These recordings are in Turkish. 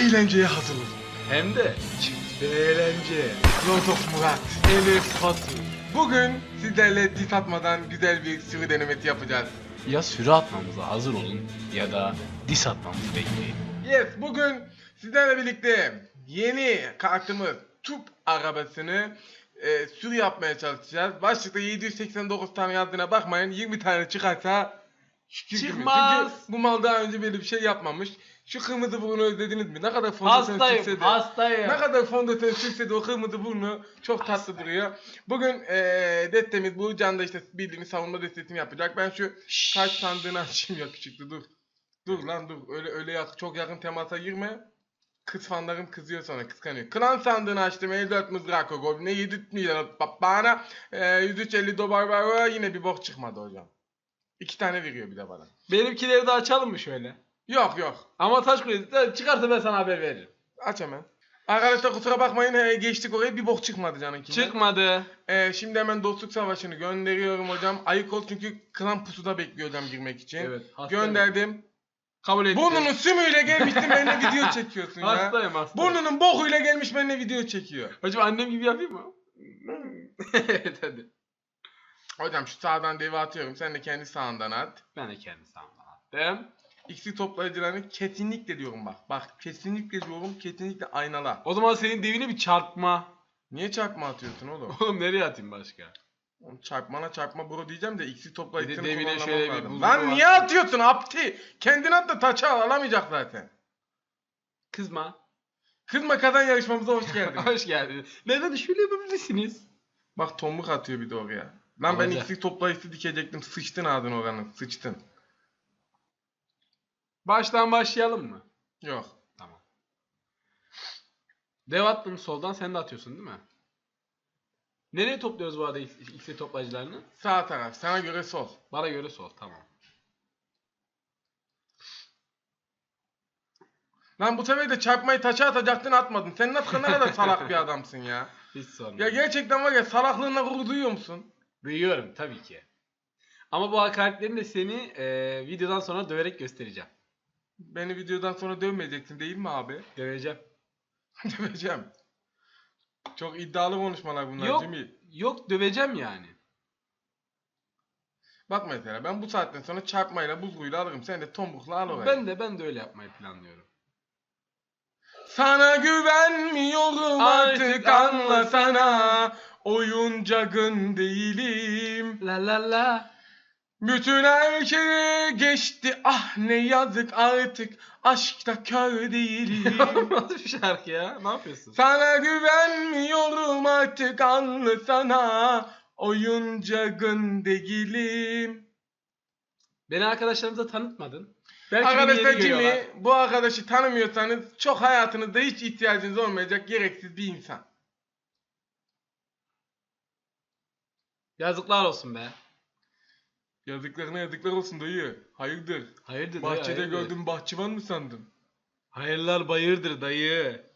eğlenceye hazır olun. Hem de çift bir eğlence. Lord of Murat. Enes Batur. Bugün sizlerle dis atmadan güzel bir sürü denemesi yapacağız. Ya sürü atmamıza hazır olun ya da dis atmamızı bekleyin. Yes, bugün sizlerle birlikte yeni kartımız TUP arabasını e, sürü yapmaya çalışacağız. Başlıkta 789 tane yazdığına bakmayın. 20 tane çıkarsa gibi. Çıkmaz. Çünkü bu mal daha önce böyle bir şey yapmamış. Şu kırmızı burnu özlediniz mi? Ne kadar fondöten Hastayım, de- hastayım. Ne kadar fondöten de o kırmızı burnu çok tatlı duruyor. Bugün eee destemiz bu. Can da işte bildiğiniz savunma destesini yapacak. Ben şu kaç sandığını açayım yakışıklı dur. Dur lan dur. Öyle öyle yak çok yakın temasa girme. Kız fanlarım kızıyor sonra kıskanıyor. Klan sandığını açtım. 54 mızrak o gol. Ne 7 milyon bana. Eee 103 dolar var. Yine bir bok çıkmadı hocam. İki tane veriyor bir de bana. Benimkileri de açalım mı şöyle? Yok yok. Ama taş kulesi çıkarsa ben sana haber veririm. Aç hemen. Arkadaşlar kusura bakmayın he, geçtik oraya bir bok çıkmadı canınkinden. Çıkmadı. Ee, şimdi hemen dostluk savaşını gönderiyorum hocam. Ayık ol çünkü klan pusuda bekliyor hocam girmek için. Evet. hastayım. Gönderdim. Kabul ettim. Burnunun sümüyle gelmiştin benimle video çekiyorsun ya. Hastayım hastayım. Burnunun bokuyla gelmiş benimle video çekiyor. Hocam annem gibi yapayım mı? evet hadi. Hocam şu sağdan devi atıyorum. Sen de kendi sağından at. Ben de kendi sağımdan attım. X'i toplayıcılarını kesinlikle diyorum bak. Bak kesinlikle diyorum kesinlikle aynala. O zaman senin devine bir çarpma. Niye çarpma atıyorsun oğlum? Oğlum nereye atayım başka? Oğlum çarpmana çarpma bro diyeceğim de X'i toplayıcısını devine kullanmam şöyle bir lazım. Lan var. niye atıyorsun apti? Kendin at da taça al alamayacak zaten. Kızma. Kızma kazan yarışmamıza hoş geldin. Hoş geldiniz. Neden şöyle yapabilirsiniz? Bak tombuk atıyor bir de oraya. Lan ben Alacak. X'i toplayıcısı dikecektim. Sıçtın ağzın oranın. Sıçtın. Baştan başlayalım mı? Yok. Tamam. Dev attım soldan sen de atıyorsun değil mi? Nereye topluyoruz bu arada X'e toplayıcılarını? Sağ taraf. Sana göre sol. Bana göre sol tamam. Lan bu sefer de çarpmayı taça atacaktın atmadın. Sen nasıl ne kadar salak bir adamsın ya. Hiç sorun. Ya gerçekten var ya salaklığına gurur duyuyor musun? Duyuyorum tabii ki. Ama bu hakaretlerini de seni eee, videodan sonra döverek göstereceğim. Beni videodan sonra dövmeyeceksin değil mi abi? Döveceğim. Döveceğim. Çok iddialı konuşmalar bunlar Yok. Jimmy. Yok döveceğim yani. Bak mesela ben bu saatten sonra çarpmayla buzluyla alırım. Sen de tombukla al orayı. Ben de ben de öyle yapmayı planlıyorum. Sana güvenmiyorum artık Artık anlasana. Oyuncakın değilim. La la la. Bütün her şeye geçti ah ne yazık artık aşkta kör değilim. Nasıl bir şarkı ya? Ne yapıyorsun? Sana güvenmiyorum artık anlasana. Oyuncakın değilim. Beni arkadaşlarımıza tanıtmadın. Belki Arkadaşlar. Jimmy bu arkadaşı tanımıyorsanız çok hayatınızda hiç ihtiyacınız olmayacak gereksiz bir insan. Yazıklar olsun be. Yazıklarına yazıklar olsun dayı. Hayırdır? Hayırdır dayı, Bahçede hayırdır. gördüm bahçıvan mı sandın? Hayırlar bayırdır dayı.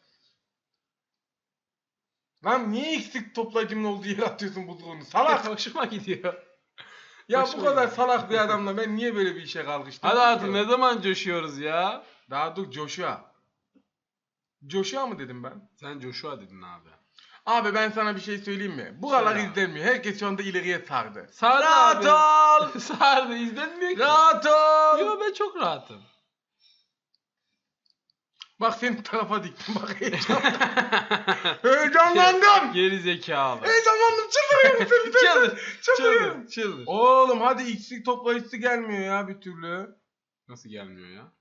Lan niye eksik toplayıcımın olduğu yere atıyorsun buzluğunu? Salak! Hoşuma gidiyor. ya bu hoşuma kadar gidiyor. salak bir adamla ben niye böyle bir işe kalkıştım? Hadi artık ne zaman coşuyoruz ya? Daha dur Joshua. Joshua mı dedim ben? Sen Joshua dedin abi. Abi ben sana bir şey söyleyeyim mi? Buralar Söyle abi. izlenmiyor. Herkes şu anda ileriye sardı. Sardı Rahat abi. ol! Sardı izlenmiyor ki. Rahat ol! Yo ben çok rahatım. Bak senin tarafa diktim bak heyecan. Heyecanlandım. Geri zekalı. Heyecanlandım çıldırıyorum seni. Çıldır. Çıldırıyorum. Çıldır. Çıldır. Oğlum hadi eksik toplayıcısı gelmiyor ya bir türlü. Nasıl gelmiyor ya?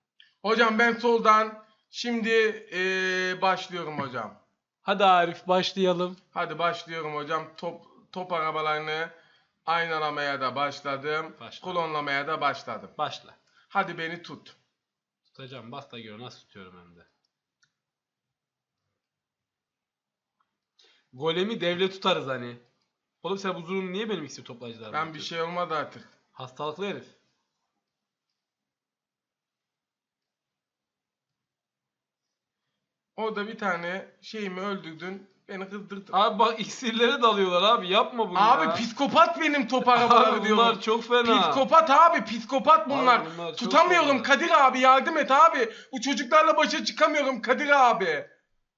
Hocam ben soldan şimdi eee, başlıyorum hocam. Hadi Arif başlayalım. Hadi başlıyorum hocam. Top top arabalarını aynalamaya da başladım. Başla. Klonlamaya da başladım. Başla. Hadi beni tut. Tutacağım bas da gör nasıl tutuyorum hem de. Golemi devle tutarız hani. Oğlum sen bu zulümü niye benim ikisi toplayıcılarıma Ben bir şey olmadı artık. Hastalıklı herif. Orada bir tane şeyimi öldürdün. Beni kızdırdın. Abi bak iksirlere dalıyorlar abi yapma bunu Abi ya. psikopat benim top arabaları Abi diyorum. bunlar çok fena. Psikopat abi psikopat bunlar. Abi bunlar çok Tutamıyorum fena. Kadir abi yardım et abi. Bu çocuklarla başa çıkamıyorum Kadir abi.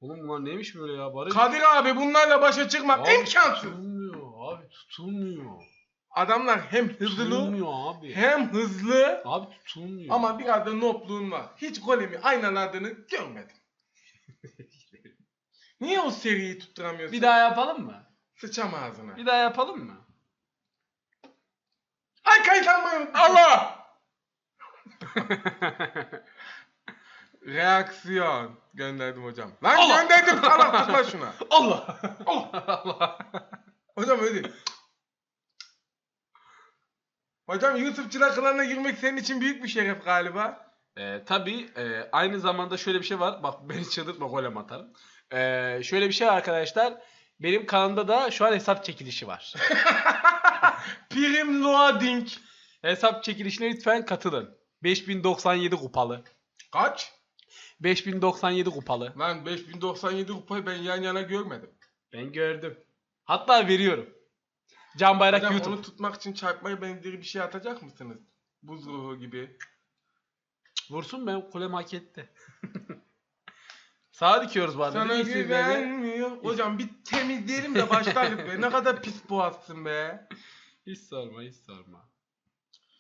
Oğlum bunlar neymiş böyle ya Barış? Kadir abi bunlarla başa çıkmak Abi imkansız. Tutulmuyor abi tutulmuyor. Adamlar hem hızlı Tutulmuyor abi. hem hızlı Abi tutulmuyor. ama biraz da nopluğun var. Hiç golemi aynaladığını görmedim. Niye o seriyi tutturamıyorsun? bir daha yapalım mı? Sıçam ağzına. Bir daha yapalım mı? Ay kayıtlanmayın. Allah! Reaksiyon gönderdim hocam. Lan Allah! gönderdim salak tıkla şuna. Allah. Allah. Hocam öyle. Hocam YouTube'çılar klanına girmek senin için büyük bir şeref galiba. Ee, tabii e, aynı zamanda şöyle bir şey var. Bak beni çıldırtma golem atarım. Ee, şöyle bir şey var arkadaşlar. Benim kanalımda da şu an hesap çekilişi var. Prim loading. hesap çekilişine lütfen katılın. 5097 kupalı. Kaç? 5097 kupalı. Lan 5097 kupayı ben yan yana görmedim. Ben gördüm. Hatta veriyorum. Can Bayrak Hocam YouTube. onu tutmak için çarpmaya benzeri bir şey atacak mısınız? Buz ruhu gibi. Vursun ben kulem hak etti. Sağa dikiyoruz arada. Sana değil mi isimleri? güvenmiyor. Hocam bir temizleyelim de başlarız be. Ne kadar pis boğazsın be. Hiç sorma hiç sorma.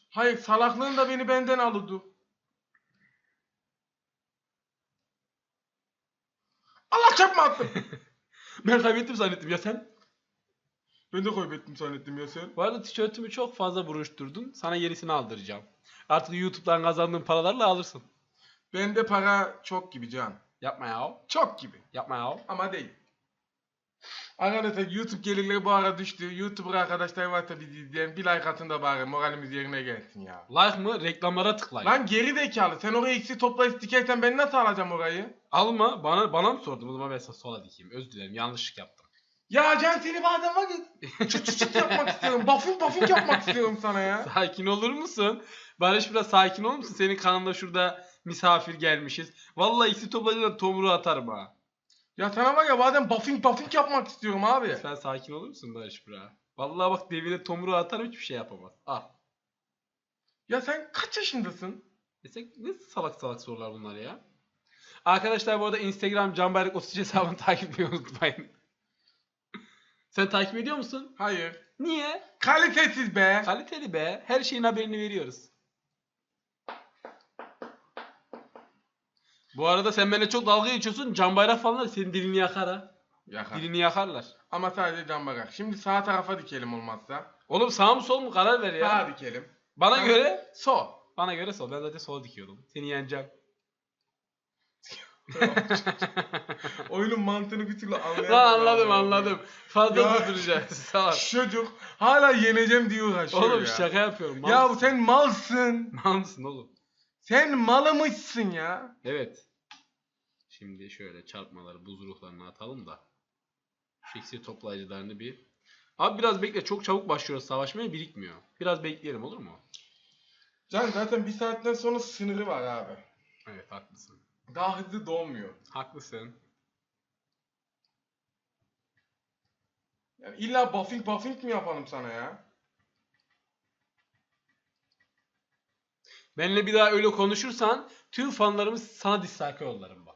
Hayır salaklığın da beni benden alıdı. Allah çarpma attım. Ben kaybettim zannettim ya sen? Ben de kaybettim zannettim ya sen. Bu arada tişörtümü çok fazla buruşturdun. Sana yenisini aldıracağım. Artık YouTube'dan kazandığın paralarla alırsın. Bende para çok gibi Can. Yapma ya. Çok gibi. Yapma ya. Ama değil. Arkadaşlar YouTube gelirleri bu ara düştü. YouTuber arkadaşlar varsa bizi izleyen bir like atın da bari moralimiz yerine gelsin ya. Like mı? Reklamlara tıklayın. Lan geri zekalı sen oraya eksi toplayıp dikersen ben nasıl alacağım orayı? Alma. Bana bana mı sordun? O zaman ben sana sola dikeyim. Özür dilerim. Yanlışlık yaptım. Ya Can seni bazen var ya çıt çıt çıt yapmak istiyorum. Buffing buffing yapmak istiyorum sana ya. Sakin olur musun? Barış biraz sakin olur musun? Senin kanalında şurada misafir gelmişiz. Vallahi ikisi topladığında tomruğu atarım ha. Ya sana var ya bazen buffing buffing yapmak istiyorum abi. Sen sakin olur musun Barış Bra? Vallahi bak devine tomruğu atarım hiçbir şey yapamaz. Al. Ya sen kaç yaşındasın? E sen ne salak salak sorular bunlar ya? Arkadaşlar bu arada Instagram Can Bayrak 33 hesabını takip etmeyi unutmayın. Sen takip ediyor musun? Hayır. Niye? Kalitesiz be. Kaliteli be. Her şeyin haberini veriyoruz. Bu arada sen benimle çok dalga geçiyorsun. Can Bayrak falanlar senin dilini yakar ha. Yakar. Dilini yakarlar. Ama sadece can bakar. Şimdi sağ tarafa dikelim olmazsa. Oğlum sağ mı sol mu karar ver ya. Sağa dikelim. Bana Sağ- göre Sol. bana göre sol. Ben zaten sola dikiyordum. Seni yeneceğim. Oyunun mantığını bir türlü anlayamadım. Lan anladım anladım. Fazla Ya. durduracağız. Sağ ol. Çocuk hala yeneceğim diye uğraşıyor Oğlum ya. şaka yapıyorum. mal Ya bu mısın? sen malsın. Mal mısın oğlum? Sen malımızsın ya. Evet. Şimdi şöyle çarpmaları, buz ruhlarını atalım da. İksir toplayıcılarını bir. Abi biraz bekle. Çok çabuk başlıyoruz savaşmaya birikmiyor. Biraz bekleyelim olur mu? Can zaten bir saatten sonra sınırı var abi. Evet haklısın. Daha hızlı dolmuyor. Haklısın. Yani illa buffing buffing mi yapalım sana ya? Benimle bir daha öyle konuşursan tüm fanlarımız sana dislike yollarım bak.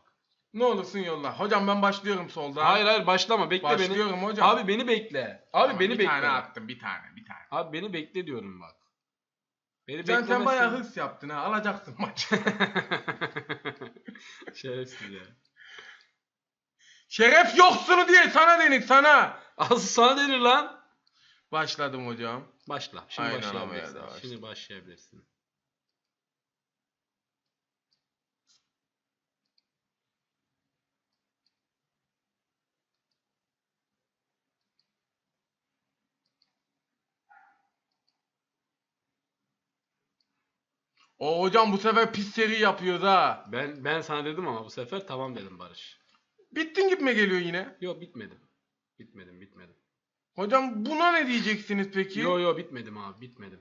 Ne olursun yolla. Hocam ben başlıyorum soldan. Hayır hayır başlama bekle beni. Başlıyorum hocam. Abi beni bekle. Abi Tamam, beni bir bekle. tane attım bir tane bir tane. Abi beni bekle diyorum bak. Beni Can sen bayağı beklemezsen- hırs yaptın ha. Alacaksın maç. Şerefsiz ya. Şeref yoksunu diye sana denik sana. Asıl sana denir lan. Başladım hocam. Başla. Şimdi Aynen başlayabilirsin. ama ya da Şimdi başlayabilirsin. O hocam bu sefer pis seri yapıyoruz ha. Ben ben sana dedim ama bu sefer tamam dedim Barış. Bittin gibi mi geliyor yine? Yok bitmedim. Bitmedim bitmedim. Hocam buna ne diyeceksiniz peki? Yo yo bitmedim abi bitmedim.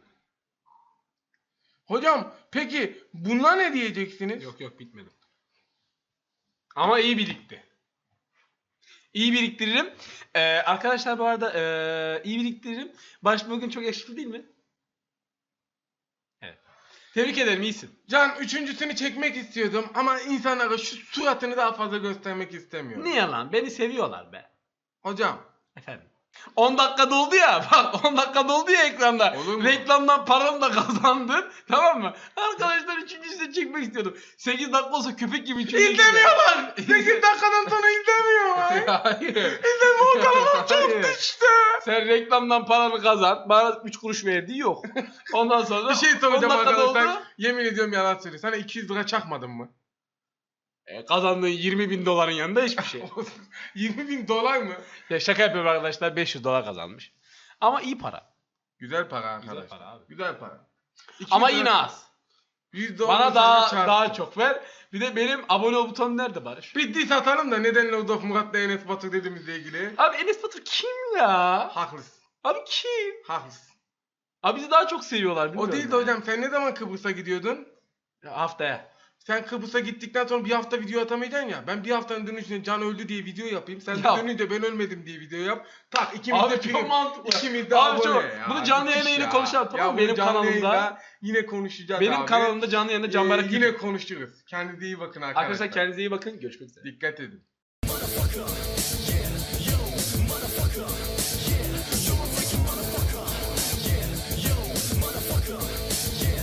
Hocam peki buna ne diyeceksiniz? Yok yok bitmedim. Ama iyi birikti. İyi biriktiririm. Ee, arkadaşlar bu arada ee, iyi biriktiririm. Barış bugün çok yakışıklı değil mi? Tebrik ederim iyisin. Can üçüncüsünü çekmek istiyordum ama insanlara şu suratını daha fazla göstermek istemiyorum. Niye lan? Beni seviyorlar be. Hocam. Efendim. 10 dakika doldu ya. Bak 10 dakika doldu ya ekranda. Reklamdan paranı da kazandın. Tamam mı? Arkadaşlar üçüncüsünü çekmek istiyordum. 8 dakika olsa köpek gibi üçüncü. İzlemiyorlar. 8 dakikadan sonra izlemiyorlar. Hayır. İzleme o kanalım çok Hayır. düştü. Sen reklamdan paranı kazan. Bana 3 kuruş verdiği yok. Ondan sonra Bir şey 10 soracağım dakika arkadaşlar. doldu. Yemin ediyorum yalan söylüyor. Sana 200 lira çakmadın mı? E, kazandığın 20 bin doların yanında hiçbir şey. 20 bin dolar mı? ya şaka yapıyorum arkadaşlar 500 dolar kazanmış. Ama iyi para. Güzel para arkadaşlar. Güzel para abi. Güzel para. 200 Ama yine az. %10 Bana sana daha çarptı. daha çok ver. Bir de benim abone ol butonu nerede Barış? Bir diss atalım da neden Lord of Murat'la Enes Batur dediğimizle ilgili. Abi Enes Batur kim ya? Haklısın. Abi kim? Haklısın. Abi bizi daha çok seviyorlar O değil de hocam sen ne zaman Kıbrıs'a gidiyordun? Ya Haftaya. Sen Kıbrıs'a gittikten sonra bir hafta video atamayacaksın ya. Ben bir haftanın dönüşünde Can öldü diye video yapayım. Sen de Ya. dönünce ben ölmedim diye video yap. Tak ikimiz de Abi çok prim. mantıklı. İkimiz de Abi abone çok- ya. bunu canlı yayına yine konuşalım, tamam mı? Benim kanalımda- yine konuşacağız Benim abi. kanalımda canlı yayında Ee, Canberk yine YouTube. konuşuruz. Kendinize iyi bakın arkadaşlar. Arkadaşlar kendinize iyi bakın. Görüşmek üzere. Dikkat edin. Yeah.